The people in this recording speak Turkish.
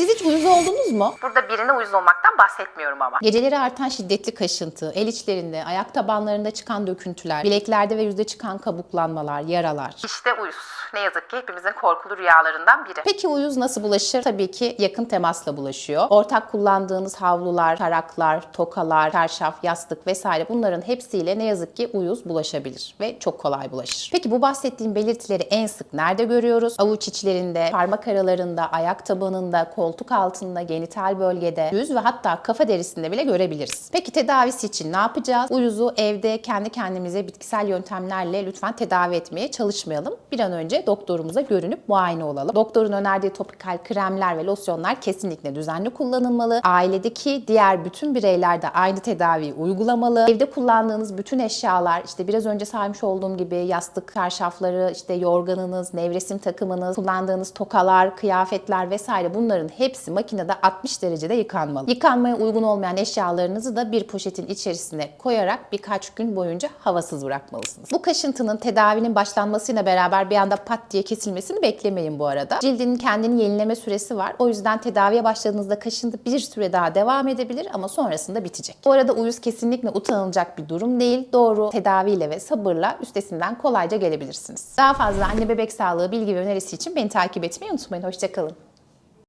Siz hiç uyuz oldunuz mu? Burada birine uyuz olmaktan bahsetmiyorum ama. Geceleri artan şiddetli kaşıntı, el içlerinde, ayak tabanlarında çıkan döküntüler, bileklerde ve yüzde çıkan kabuklanmalar, yaralar. İşte uyuz. Ne yazık ki hepimizin korkulu rüyalarından biri. Peki uyuz nasıl bulaşır? Tabii ki yakın temasla bulaşıyor. Ortak kullandığınız havlular, taraklar, tokalar, çarşaf, yastık vesaire bunların hepsiyle ne yazık ki uyuz bulaşabilir ve çok kolay bulaşır. Peki bu bahsettiğim belirtileri en sık nerede görüyoruz? Avuç içlerinde, parmak aralarında, ayak tabanında, koltuk altında, genital bölgede, yüz ve hatta kafa derisinde bile görebiliriz. Peki tedavisi için ne yapacağız? Uyuzu evde kendi kendimize bitkisel yöntemlerle lütfen tedavi etmeye çalışmayalım. Bir an önce doktorumuza görünüp muayene olalım. Doktorun önerdiği topikal kremler ve losyonlar kesinlikle düzenli kullanılmalı. Ailedeki diğer bütün bireyler de aynı tedaviyi uygulamalı. Evde kullandığınız bütün eşyalar işte biraz önce saymış olduğum gibi yastık, çarşafları, işte yorganınız, nevresim takımınız, kullandığınız tokalar, kıyafetler vesaire bunların hepsi makinede 60 derecede yıkanmalı. Yıkanmaya uygun olmayan eşyalarınızı da bir poşetin içerisine koyarak birkaç gün boyunca havasız bırakmalısınız. Bu kaşıntının tedavinin başlanmasıyla beraber bir anda pat diye kesilmesini beklemeyin bu arada. Cildin kendini yenileme süresi var. O yüzden tedaviye başladığınızda kaşıntı bir süre daha devam edebilir ama sonrasında bitecek. Bu arada uyuz kesinlikle utanılacak bir durum değil. Doğru tedaviyle ve sabırla üstesinden kolayca gelebilirsiniz. Daha fazla anne bebek sağlığı bilgi ve önerisi için beni takip etmeyi unutmayın. Hoşçakalın.